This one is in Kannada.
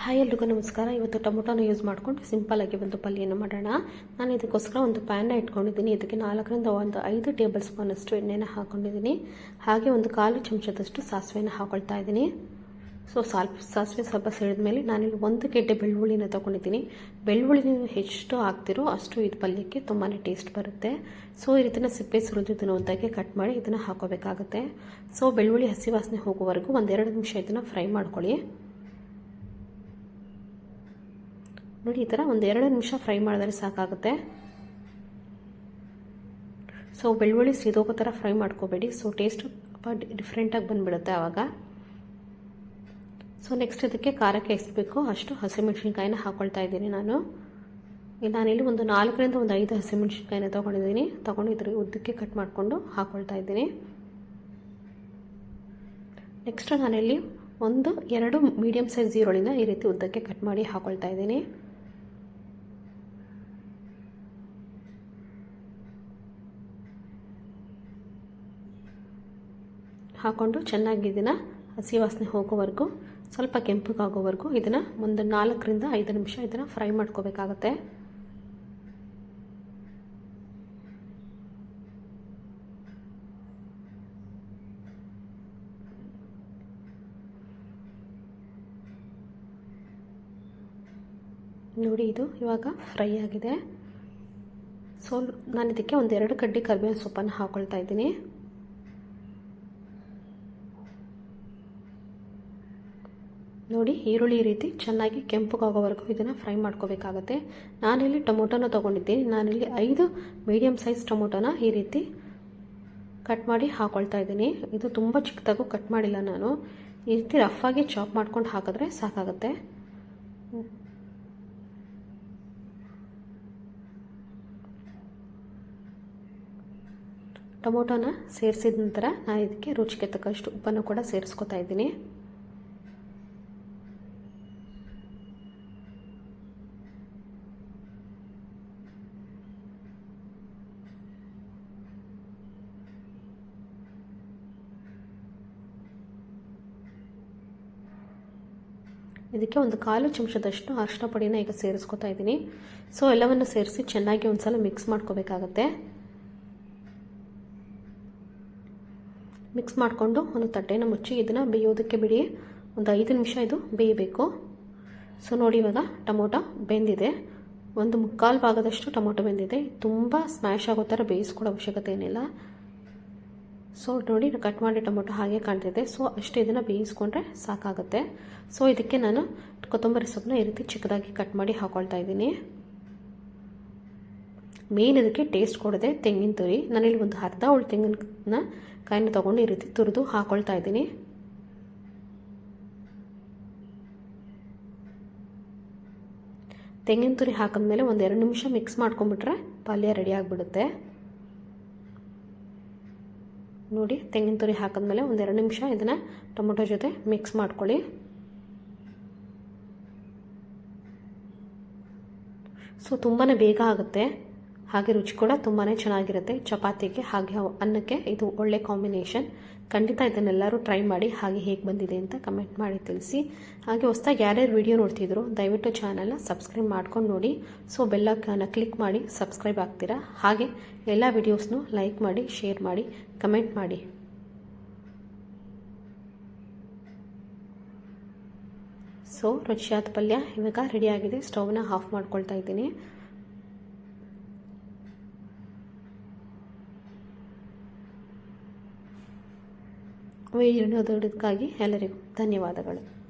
ಹಾಯ್ ಎಲ್ರಿಗೂ ನಮಸ್ಕಾರ. ಇವತ್ತು ಟೊಮೊಟೊನ ಯೂಸ್ ಮಾಡ್ಕೊಂಡು ಸಿಂಪಲ್ಲಾಗಿ ಒಂದು ಪಲ್ಯನ ಮಾಡೋಣ. ನಾನು ಇದಕ್ಕೋಸ್ಕರ ಒಂದು ಪ್ಯಾನ್ನ ಇಟ್ಕೊಂಡಿದ್ದೀನಿ. ಇದಕ್ಕೆ ನಾಲ್ಕರಿಂದ ಒಂದು ಐದು ಟೇಬಲ್ ಸ್ಪೂನಷ್ಟು ಎಣ್ಣೆನ ಹಾಕ್ಕೊಂಡಿದ್ದೀನಿ ಹಾಗೆ ಒಂದು ಕಾಲು ಚಮಚದಷ್ಟು ಸಾಸಿವೆನ ಹಾಕೊಳ್ತಾ ಇದ್ದೀನಿ. ಸೊ ಸ್ವಲ್ಪ ಸಾಸಿವೆ ಸ್ವಲ್ಪ ಸಿಡಿದ ಮೇಲೆ ನಾನಿಲ್ಲಿ ಒಂದು ಗೆಡ್ಡೆ ಬೆಳ್ಳುಳ್ಳಿನ ತೊಗೊಂಡಿದ್ದೀನಿ. ಬೆಳ್ಳುಳ್ಳಿ ನೀವು ಎಷ್ಟು ಹಾಕ್ತಿರೋ ಅಷ್ಟು ಇದು ಪಲ್ಯಕ್ಕೆ ತುಂಬಾ ಟೇಸ್ಟ್ ಬರುತ್ತೆ. ಸೊ ಈ ರೀತಿನ ಸಿಪ್ಪೆ ಸುರಿದು ಇದನ್ನು ಉದ್ದಕ್ಕೆ ಕಟ್ ಮಾಡಿ ಇದನ್ನು ಹಾಕೋಬೇಕಾಗುತ್ತೆ. ಸೊ ಬೆಳ್ಳುಳ್ಳಿ ಹಸಿ ವಾಸನೆ ಹೋಗೋವರೆಗೂ ಒಂದೆರಡು ನಿಮಿಷ ಇದನ್ನು ಫ್ರೈ ಮಾಡ್ಕೊಳ್ಳಿ. ನೋಡಿ, ಈ ಥರ ಒಂದು ಎರಡು ನಿಮಿಷ ಫ್ರೈ ಮಾಡಿದ್ರೆ ಸಾಕಾಗುತ್ತೆ. ಸೊ ಬೆಳ್ಳುಳ್ಳಿ ಸೀದೋಗೋ ಥರ ಫ್ರೈ ಮಾಡ್ಕೋಬೇಡಿ. ಸೊ ಟೇಸ್ಟು ಡಿಫ್ರೆಂಟಾಗಿ ಬಂದುಬಿಡುತ್ತೆ ಆವಾಗ ಸೊ ನೆಕ್ಸ್ಟ್ ಇದಕ್ಕೆ ಖಾರಕ್ಕೆ ಎಷ್ಟು ಬೇಕೋ ಅಷ್ಟು ಹಸಿಮೆಣ್ಸಿನ್ಕಾಯಿನ ಹಾಕ್ಕೊಳ್ತಾ ಇದ್ದೀನಿ ನಾನು. ನಾನಿಲ್ಲಿ ಒಂದು ನಾಲ್ಕರಿಂದ ಒಂದು ಐದು ಹಸಿಮೆಣ್ಸಿನ್ಕಾಯಿನ ತೊಗೊಂಡಿದ್ದೀನಿ. ತೊಗೊಂಡು ಇದ್ರ ಉದ್ದಕ್ಕೆ ಕಟ್ ಮಾಡಿಕೊಂಡು ಹಾಕ್ಕೊಳ್ತಾ ಇದ್ದೀನಿ. ನೆಕ್ಸ್ಟ್ ನಾನಿಲ್ಲಿ ಒಂದು ಎರಡು ಮೀಡಿಯಮ್ ಸೈಜ್ ಈರುಳ್ಳಿನ ಈ ರೀತಿ ಉದ್ದಕ್ಕೆ ಕಟ್ ಮಾಡಿ ಹಾಕ್ಕೊಳ್ತಾ ಇದ್ದೀನಿ. ಹಾಕ್ಕೊಂಡು ಚೆನ್ನಾಗಿ ಇದನ್ನು ಹಸಿ ವಾಸನೆ ಹೋಗೋವರೆಗೂ, ಸ್ವಲ್ಪ ಕೆಂಪಗಾಗೋವರೆಗೂ ಇದನ್ನು ಒಂದು ನಾಲ್ಕರಿಂದ ಐದು ನಿಮಿಷ ಇದನ್ನು ಫ್ರೈ ಮಾಡ್ಕೋಬೇಕಾಗತ್ತೆ. ನೋಡಿ ಇದು ಇವಾಗ ಫ್ರೈ ಆಗಿದೆ. ಸೊ ನಾನು ಇದಕ್ಕೆ ಒಂದೆರಡು ಕಡ್ಡಿ ಕರಿಬೇವಿನ ಸೊಪ್ಪನ್ನು ಹಾಕ್ಕೊಳ್ತಾ ಇದ್ದೀನಿ. ನೋಡಿ, ಈರುಳ್ಳಿ ರೀತಿ ಚೆನ್ನಾಗಿ ಕೆಂಪುಗಾಗೋವರೆಗೂ ಇದನ್ನು ಫ್ರೈ ಮಾಡ್ಕೋಬೇಕಾಗತ್ತೆ. ನಾನಿಲ್ಲಿ ಟೊಮೊಟೊನ ತೊಗೊಂಡಿದ್ದೀನಿ. ನಾನಿಲ್ಲಿ ಐದು ಮೀಡಿಯಮ್ ಸೈಜ್ ಟೊಮೊಟೊನ ಈ ರೀತಿ ಕಟ್ ಮಾಡಿ ಹಾಕ್ಕೊಳ್ತಾ ಇದ್ದೀನಿ. ಇದು ತುಂಬ ಚಿಕ್ಕದಾಗೂ ಕಟ್ ಮಾಡಿಲ್ಲ ನಾನು. ಈ ರೀತಿ ರಫಾಗಿ ಚಾಪ್ ಮಾಡ್ಕೊಂಡು ಹಾಕಿದ್ರೆ ಸಾಕಾಗುತ್ತೆ. ಟೊಮೊಟೊನ ಸೇರಿಸಿದ ನಂತರ ನಾನು ಇದಕ್ಕೆ ರುಚಿಗೆ ತಕ್ಕಷ್ಟು ಉಪ್ಪನ್ನು ಕೂಡ ಸೇರಿಸ್ಕೊತಾ ಇದ್ದೀನಿ. ಇದಕ್ಕೆ ಒಂದು ಕಾಲು ಚಮಚದಷ್ಟು ಅರಿಶಿನ ಪುಡಿನ ಈಗ ಸೇರಿಸ್ಕೊತಾ ಇದ್ದೀನಿ. ಸೊ ಎಲ್ಲವನ್ನು ಸೇರಿಸಿ ಚೆನ್ನಾಗಿ ಒಂದು ಸಲ ಮಿಕ್ಸ್ ಮಾಡ್ಕೋಬೇಕಾಗತ್ತೆ. ಮಿಕ್ಸ್ ಮಾಡಿಕೊಂಡು ಒಂದು ತಟ್ಟೆನ ಮುಚ್ಚಿ ಇದನ್ನು ಬೇಯೋದಕ್ಕೆ ಬಿಡಿ. ಒಂದು ಐದು ನಿಮಿಷ ಇದು ಬೇಯಬೇಕು. ಸೊ ನೋಡಿ ಇವಾಗ ಟೊಮೊಟೊ ಬೆಂದಿದೆ. ಒಂದು ಮುಕ್ಕಾಲು ಭಾಗದಷ್ಟು ಟೊಮೊಟೊ ಬೆಂದಿದೆ. ತುಂಬ ಸ್ಮ್ಯಾಶ್ ಆಗೋ ಥರ ಬೇಯಿಸ್ಕೊಡೋ ಅವಶ್ಯಕತೆ ಏನಿಲ್ಲ. ಸೊ ನೋಡಿ ಕಟ್ ಮಾಡಿ ಟೊಮೊಟೊ ಹಾಗೆ ಕಾಣ್ತಿದೆ. ಸೊ ಅಷ್ಟು ಇದನ್ನು ಬೇಯಿಸ್ಕೊಂಡ್ರೆ ಸಾಕಾಗುತ್ತೆ. ಸೊ ಇದಕ್ಕೆ ನಾನು ಕೊತ್ತಂಬರಿ ಸೊಪ್ಪನ್ನ ಈ ರೀತಿ ಚಿಕ್ಕದಾಗಿ ಕಟ್ ಮಾಡಿ ಹಾಕೊಳ್ತಾ ಇದ್ದೀನಿ. ಮೇನ್ ಇದಕ್ಕೆ ಟೇಸ್ಟ್ ಕೊಡದೆ ತೆಂಗಿನ ತುರಿ. ನಾನಿಲ್ಲಿ ಒಂದು ಅರ್ಧ ಉಳ್ಳು ತೆಂಗಿನ ಕಾಯಿನ ತೊಗೊಂಡು ಈ ರೀತಿ ತುರಿದು ಹಾಕೊಳ್ತಾ ಇದ್ದೀನಿ. ತೆಂಗಿನ ತುರಿ ಹಾಕಿದ್ಮೇಲೆ ಒಂದು ಎರಡು ನಿಮಿಷ ಮಿಕ್ಸ್ ಮಾಡ್ಕೊಂಬಿಟ್ರೆ ಪಲ್ಯ ರೆಡಿ ಆಗಿಬಿಡುತ್ತೆ. ನೋಡಿ, ತೆಂಗಿನ ತುರಿ ಹಾಕಿದ್ಮೇಲೆ ಒಂದೆರಡು ನಿಮಿಷ ಇದನ್ನು ಟೊಮೊಟೊ ಜೊತೆ ಮಿಕ್ಸ್ ಮಾಡ್ಕೊಳ್ಳಿ. ಸೊ ತುಂಬಾ ಬೇಗ ಆಗುತ್ತೆ. ಹಾಗೆ ರುಚಿ ಕೂಡ ತುಂಬಾ ಚೆನ್ನಾಗಿರುತ್ತೆ. ಚಪಾತಿಗೆ ಹಾಗೆ ಅನ್ನಕ್ಕೆ ಇದು ಒಳ್ಳೆ ಕಾಂಬಿನೇಷನ್ ಖಂಡಿತ ಇದನ್ನೆಲ್ಲರೂ ಟ್ರೈ ಮಾಡಿ ಹಾಗೆ ಹೇಗೆ ಬಂದಿದೆ ಅಂತ ಕಮೆಂಟ್ ಮಾಡಿ ತಿಳಿಸಿ. ಹಾಗೆ ಹೊಸ್ದಾಗಿ ಯಾರ್ಯಾರು ವಿಡಿಯೋ ನೋಡ್ತಿದ್ರು, ದಯವಿಟ್ಟು ಚಾನಲ್ನ ಸಬ್ಸ್ಕ್ರೈಬ್ ಮಾಡ್ಕೊಂಡು ನೋಡಿ. ಸೊ ಬೆಲ್ಲಕ್ಕನ್ನು ಕ್ಲಿಕ್ ಮಾಡಿ ಸಬ್ಸ್ಕ್ರೈಬ್ ಆಗ್ತೀರಾ? ಹಾಗೆ ಎಲ್ಲ ವಿಡಿಯೋಸ್ನು ಲೈಕ್ ಮಾಡಿ ಶೇರ್ ಮಾಡಿ ಕಮೆಂಟ್ ಮಾಡಿ. ಸೊ ರುಚಿಯಾದ ಪಲ್ಯ ಇವಾಗ ರೆಡಿಯಾಗಿದೆ ಸ್ಟವ್ನ ಆಫ್ ಮಾಡ್ಕೊಳ್ತಾ ಇದ್ದೀನಿ. ವಿಡಿಯೋ ನೋಡೋದಕ್ಕಾಗಿ ಎಲ್ಲರಿಗೂ ಧನ್ಯವಾದಗಳು.